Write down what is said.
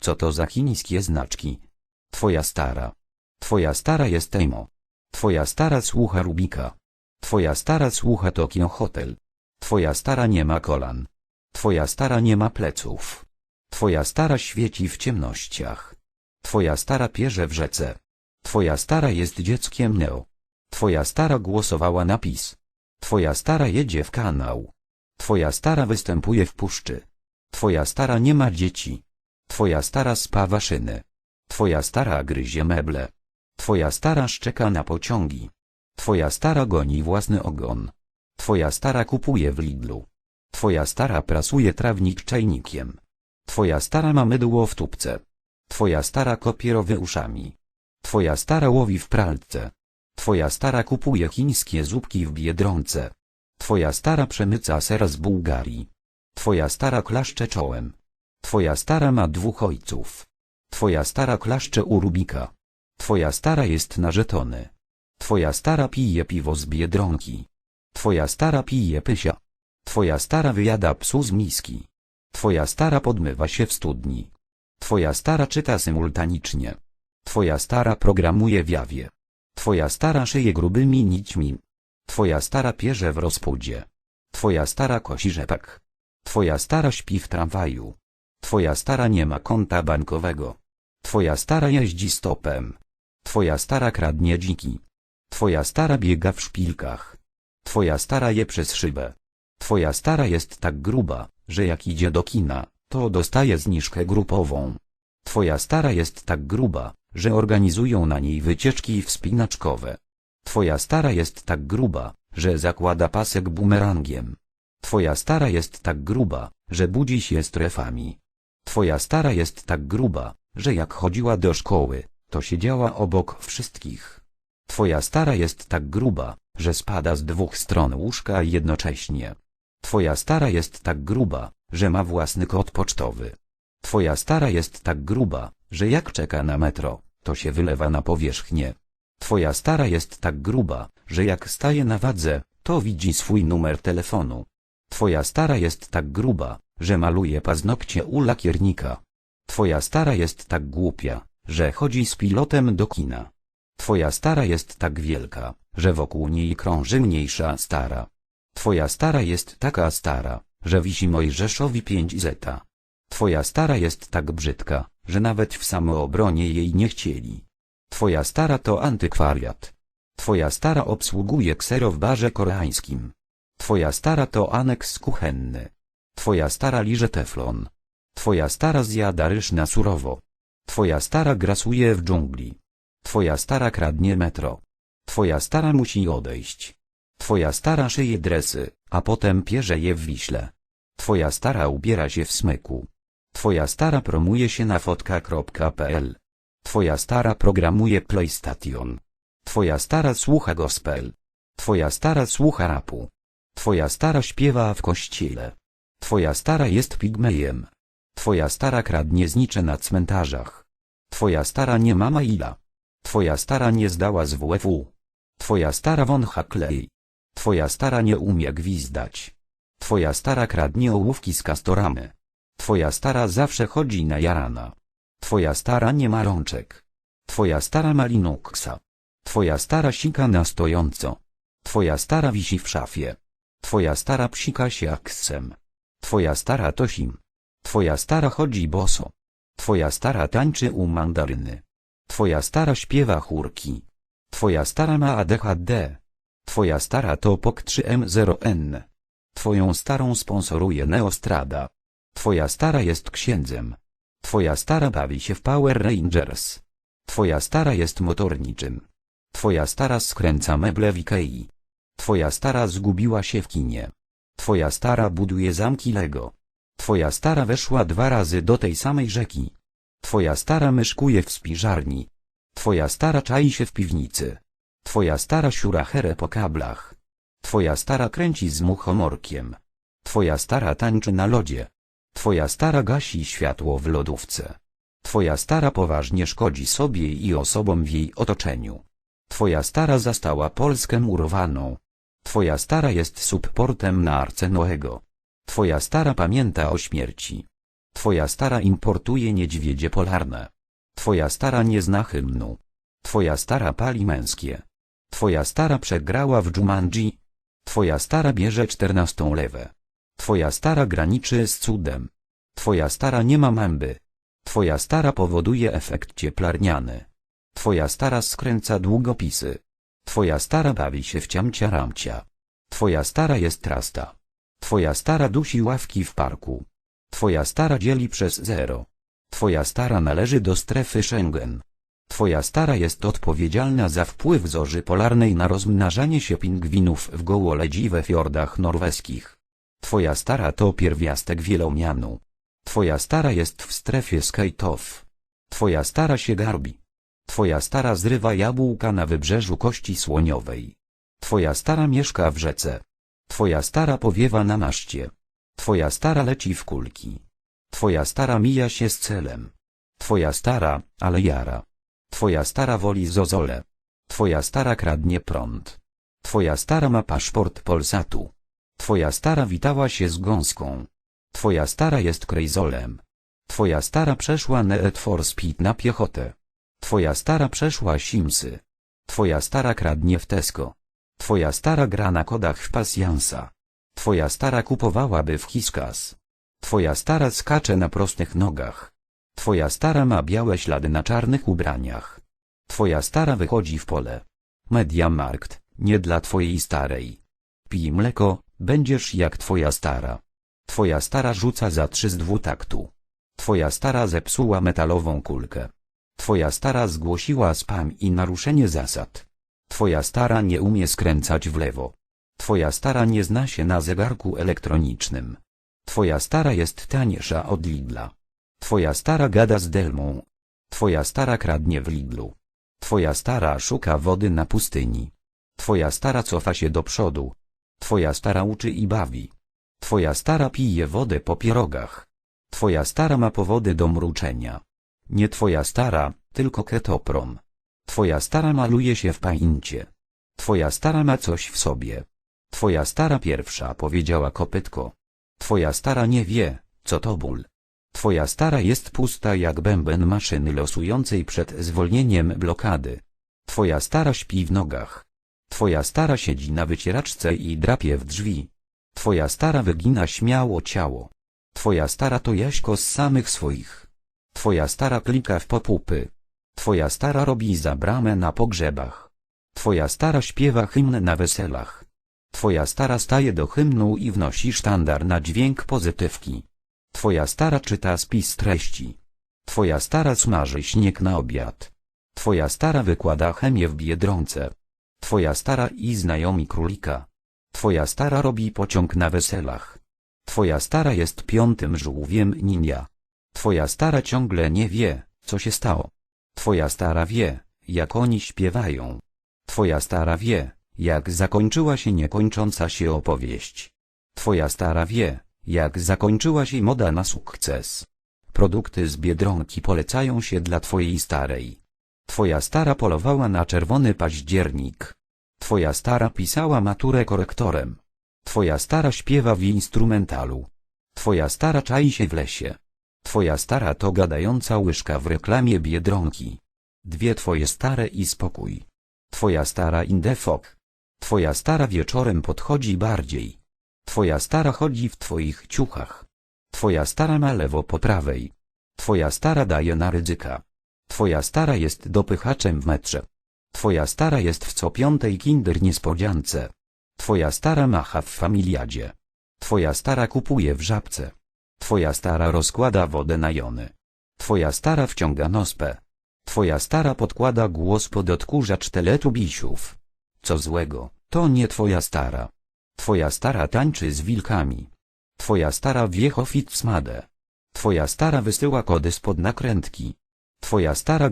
Co to za chińskie znaczki? Twoja stara. Twoja stara jest Emo. Twoja stara słucha Rubika. Twoja stara słucha Tokio Hotel. Twoja stara nie ma kolan. Twoja stara nie ma pleców. Twoja stara świeci w ciemnościach. Twoja stara pierze w rzece. Twoja stara jest dzieckiem Neo. Twoja stara głosowała na PiS. Twoja stara jedzie w kanał. Twoja stara występuje w puszczy. Twoja stara nie ma dzieci. Twoja stara spawa szyny. Twoja stara gryzie meble. Twoja stara szczeka na pociągi. Twoja stara goni własny ogon. Twoja stara kupuje w Lidlu. Twoja stara prasuje trawnik czajnikiem. Twoja stara ma mydło w tubce. Twoja stara kopierowy uszami. Twoja stara łowi w pralce. Twoja stara kupuje chińskie zupki w Biedronce. Twoja stara przemyca ser z Bułgarii. Twoja stara klaszcze czołem. Twoja stara ma dwóch ojców. Twoja stara klaszcze u Rubika. Twoja stara jest na żetony. Twoja stara pije piwo z Biedronki. Twoja stara pije pysia. Twoja stara wyjada psu z miski. Twoja stara podmywa się w studni. Twoja stara czyta symultanicznie. Twoja stara programuje w jawie. Twoja stara szyje grubymi nićmi. Twoja stara pierze w rozpudzie. Twoja stara kosi rzepak. Twoja stara śpi w tramwaju. Twoja stara nie ma konta bankowego. Twoja stara jeździ stopem. Twoja stara kradnie dziki. Twoja stara biega w szpilkach. Twoja stara je przez szybę. Twoja stara jest tak gruba, że jak idzie do kina, to dostaje zniżkę grupową. Twoja stara jest tak gruba, że organizują na niej wycieczki wspinaczkowe. Twoja stara jest tak gruba, że zakłada pasek bumerangiem. Twoja stara jest tak gruba, że budzi się strefami. Twoja stara jest tak gruba, że jak chodziła do szkoły, to siedziała obok wszystkich. Twoja stara jest tak gruba, że spada z dwóch stron łóżka jednocześnie. Twoja stara jest tak gruba, że ma własny kod pocztowy. Twoja stara jest tak gruba, że jak czeka na metro, to się wylewa na powierzchnię. Twoja stara jest tak gruba, że jak staje na wadze, to widzi swój numer telefonu. Twoja stara jest tak gruba, że maluje paznokcie u lakiernika. Twoja stara jest tak głupia, że chodzi z pilotem do kina. Twoja stara jest tak wielka, że wokół niej krąży mniejsza stara. Twoja stara jest taka stara, że wisi Mojżeszowi pięć zeta. Twoja stara jest tak brzydka, że nawet w samoobronie jej nie chcieli. Twoja stara to antykwariat. Twoja stara obsługuje ksero w barze koreańskim. Twoja stara to aneks kuchenny. Twoja stara liże teflon. Twoja stara zjada ryż na surowo. Twoja stara grasuje w dżungli. Twoja stara kradnie metro. Twoja stara musi odejść. Twoja stara szyje dresy, a potem pierze je w Wiśle. Twoja stara ubiera się w smyku. Twoja stara promuje się na fotka.pl. Twoja stara programuje PlayStation. Twoja stara słucha gospel. Twoja stara słucha rapu. Twoja stara śpiewa w kościele. Twoja stara jest pigmejem. Twoja stara kradnie znicze na cmentarzach. Twoja stara nie ma maila. Twoja stara nie zdała z WF-u. Twoja stara wącha klej. Twoja stara nie umie gwizdać. Twoja stara kradnie ołówki z kastoramy. Twoja stara zawsze chodzi na jarana. Twoja stara nie ma rączek. Twoja stara ma Linuxa. Twoja stara sika na stojąco. Twoja stara wisi w szafie. Twoja stara psika się aksem. Twoja stara to sim. Twoja stara chodzi boso. Twoja stara tańczy u mandaryny. Twoja stara śpiewa chórki. Twoja stara ma ADHD. Twoja stara to POK 3M0N. Twoją starą sponsoruje Neostrada. Twoja stara jest księdzem. Twoja stara bawi się w Power Rangers. Twoja stara jest motorniczym. Twoja stara skręca meble w Ikei. Twoja stara zgubiła się w kinie. Twoja stara buduje zamki Lego. Twoja stara weszła dwa razy do tej samej rzeki. Twoja stara myszkuje w spiżarni. Twoja stara czai się w piwnicy. Twoja stara siura herę po kablach. Twoja stara kręci z muchomorkiem. Twoja stara tańczy na lodzie. Twoja stara gasi światło w lodówce. Twoja stara poważnie szkodzi sobie i osobom w jej otoczeniu. Twoja stara zastała Polskę murowaną. Twoja stara jest supportem na Arce Noego. Twoja stara pamięta o śmierci. Twoja stara importuje niedźwiedzie polarne. Twoja stara nie zna hymnu. Twoja stara pali męskie. Twoja stara przegrała w Jumanji. Twoja stara bierze czternastą lewę. Twoja stara graniczy z cudem. Twoja stara nie ma męby. Twoja stara powoduje efekt cieplarniany. Twoja stara skręca długopisy. Twoja stara bawi się w ciamcia ramcia. Twoja stara jest trasta. Twoja stara dusi ławki w parku. Twoja stara dzieli przez zero. Twoja stara należy do strefy Schengen. Twoja stara jest odpowiedzialna za wpływ zorzy polarnej na rozmnażanie się pingwinów w gołoleci we fiordach norweskich. Twoja stara to pierwiastek wielomianu. Twoja stara jest w strefie skejtow. Twoja stara się garbi. Twoja stara zrywa jabłka na wybrzeżu kości słoniowej. Twoja stara mieszka w rzece. Twoja stara powiewa na maszcie. Twoja stara leci w kulki. Twoja stara mija się z celem. Twoja stara, ale jara. Twoja stara woli zozole. Twoja stara kradnie prąd. Twoja stara ma paszport Polsatu. Twoja stara witała się z gąską. Twoja stara jest krejzolem. Twoja stara przeszła Need for Speed na piechotę. Twoja stara przeszła Simsy. Twoja stara kradnie w Tesco. Twoja stara gra na kodach w pasjansa. Twoja stara kupowałaby w Hiskas. Twoja stara skacze na prostych nogach. Twoja stara ma białe ślady na czarnych ubraniach. Twoja stara wychodzi w pole. Mediamarkt, nie dla twojej starej. Pij mleko, będziesz jak twoja stara. Twoja stara rzuca za trzy z dwutaktu. Twoja stara zepsuła metalową kulkę. Twoja stara zgłosiła spam i naruszenie zasad. Twoja stara nie umie skręcać w lewo. Twoja stara nie zna się na zegarku elektronicznym. Twoja stara jest taniejsza od Lidla. Twoja stara gada z Delmą. Twoja stara kradnie w Lidlu. Twoja stara szuka wody na pustyni. Twoja stara cofa się do przodu. Twoja stara uczy i bawi. Twoja stara pije wodę po pierogach. Twoja stara ma powody do mruczenia. Nie twoja stara, tylko ketoprom. Twoja stara maluje się w paincie. Twoja stara ma coś w sobie. Twoja stara pierwsza powiedziała kopytko. Twoja stara nie wie, co to ból. Twoja stara jest pusta jak bęben maszyny losującej przed zwolnieniem blokady. Twoja stara śpi w nogach. Twoja stara siedzi na wycieraczce i drapie w drzwi. Twoja stara wygina śmiało ciało. Twoja stara to Jaśko z samych swoich. Twoja stara klika w popupy. Twoja stara robi za bramę na pogrzebach. Twoja stara śpiewa hymn na weselach. Twoja stara staje do hymnu i wnosi sztandar na dźwięk pozytywki. Twoja stara czyta spis treści. Twoja stara smaży śnieg na obiad. Twoja stara wykłada chemię w Biedronce. Twoja stara i znajomi królika. Twoja stara robi pociąg na weselach. Twoja stara jest piątym żółwiem ninja. Twoja stara ciągle nie wie, co się stało. Twoja stara wie, jak oni śpiewają. Twoja stara wie, jak zakończyła się niekończąca się opowieść. Twoja stara wie, jak zakończyła się moda na sukces. Produkty z Biedronki polecają się dla twojej starej. Twoja stara polowała na czerwony październik. Twoja stara pisała maturę korektorem. Twoja stara śpiewa w instrumentalu. Twoja stara czai się w lesie. Twoja stara to gadająca łyżka w reklamie Biedronki. Dwie twoje stare i spokój. Twoja stara indefok. Twoja stara wieczorem podchodzi bardziej. Twoja stara chodzi w twoich ciuchach. Twoja stara ma lewo po prawej. Twoja stara daje na ryzyka. Twoja stara jest dopychaczem w metrze. Twoja stara jest w co piątej kinder niespodziance. Twoja stara macha w familiadzie. Twoja stara kupuje w żabce. Twoja stara rozkłada wodę na jony. Twoja stara wciąga nospę. Twoja stara podkłada głos pod odkurzacz teletubisiów. Co złego, to nie twoja stara. Twoja stara tańczy z wilkami. Twoja stara wie smadę. Twoja stara wysyła kody spod nakrętki. Twoja stara